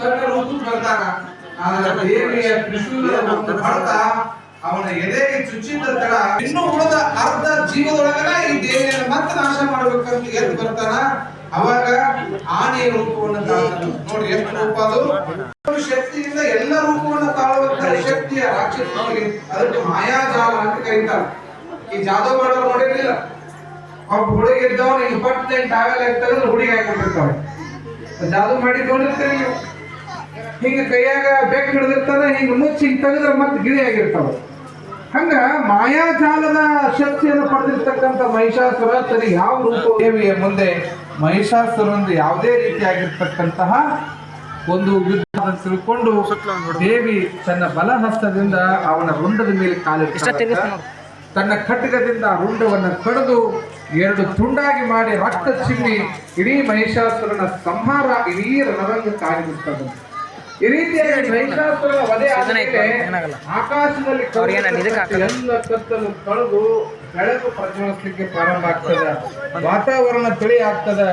ತನ್ನ ರೂಪಕ್ಕೆ ಬರ್ತಾನ. ಆದ್ರೆ ದೇವಿಯ ತ್ರಿಶೂಲದ ಒಂದು ಹೊಡೆತ ಅವನ ಎದೆಗೆ ಚುಚ್ಚಿದ ಇನ್ನು ಉಳಿದ ಅರ್ಧ ಜೀವದೊಳಗನ ಈ ದೇವಿಯನ್ನು ಮತ್ತೆ ನಾಶ ಮಾಡ್ಬೇಕಂತ ಎದ್ದು ಬರ್ತಾನ. ಅವಾಗ ಆನೆಯ ರೂಪವನ್ನು ತಾಳ್ತಾನೆ ನೋಡಿ ಎಷ್ಟು ರೂಪ ಅದು. ಶಕ್ತಿಯಿಂದ ಎಲ್ಲ ರೂಪವನ್ನು ತಾಳುವಂತ ಶಕ್ತಿಯ ರಾಕ್ಷಸನಿಗೆ ಅದಕ್ಕೆ ಮಾಯಾಜಾಲ ಅಂತ ಕರೀತಾರೆ. ಈ ಜಾದವ್ ಮಾಡೋರು ನೋಡಿರ್ಲಿಲ್ಲ. ಒಬ್ಬ ಹುಡುಗ ಇದ್ದವ ನೀನು ಪಟ್ನೆ ಟಾವೆಲ್ ಹಾಕಿ ತೆಗೆದ್ರೆ ಹುಡುಗಿ ಹಾಕಿಬಿಟ್ಟಿರ್ತಾವೆ ಜಾದು ಮಾಡಿ ನೋಡಿರ್ತೀರಿ ನೀವು ಹಿಂಗ ಕೈಯಾಗ ಬೆಕ್ ಹಿಡಿದಿರ್ತಾನೆ ಹಿಂಗ ಮುಚ್ಚಿ ಹಿಂಗ್ ತೆಗೆದ್ರೆ ಮತ್ತೆ ಗಿಳಿ ಆಗಿರ್ತಾವ. ಹಂಗ ಮಾಯಾಜಾಲದ ಶಕ್ತಿಯನ್ನು ಪಡೆದಿರ್ತಕ್ಕಂಥ ಮಹಿಷಾಸುರ ಸರಿ ಯಾವ ರೂಪ ದೇವಿಯ ಮುಂದೆ ಮಹಿಷಾಸುರಂದು ಯಾವುದೇ ರೀತಿಯಾಗಿರ್ತಕ್ಕಂತಹ ಒಂದು ಯುದ್ಧ ತಿಳ್ಕೊಂಡು ದೇವಿ ತನ್ನ ಬಲಹಸ್ತದಿಂದ ಅವನ ರುಂಡದ ಮೇಲೆ ಕಾಲಿಡ್ತಾಳೆ. ತನ್ನ ಖಡ್ಗದಿಂದ ಆ ರುಂಡವನ್ನು ಕಡಿದು ಎರಡು ತುಂಡಾಗಿ ಮಾಡಿ ರಕ್ತ ಚಿಮ್ಮಿ ಇಡೀ ಮಹಿಷಾಸುರನ ಸಂಹಾರ ಇಡೀ ರಣರಂಗ ಕಾಯ್ದಿರ್ತದೆ ಈ ರೀತಿಯಾಗಿ ಮಹಿಷಾಸುರನ ವಧೆ ಆಕಾಶದಲ್ಲಿ ಎಲ್ಲ ಕತ್ತಲು ಕಳೆದು ಬೆಳಕು ಪ್ರಜ್ವಲಿಸಲಿಕ್ಕೆ ಪ್ರಾರಂಭ ಆಗ್ತದೆ. ವಾತಾವರಣ ತಿಳಿ ಆಗ್ತದೆ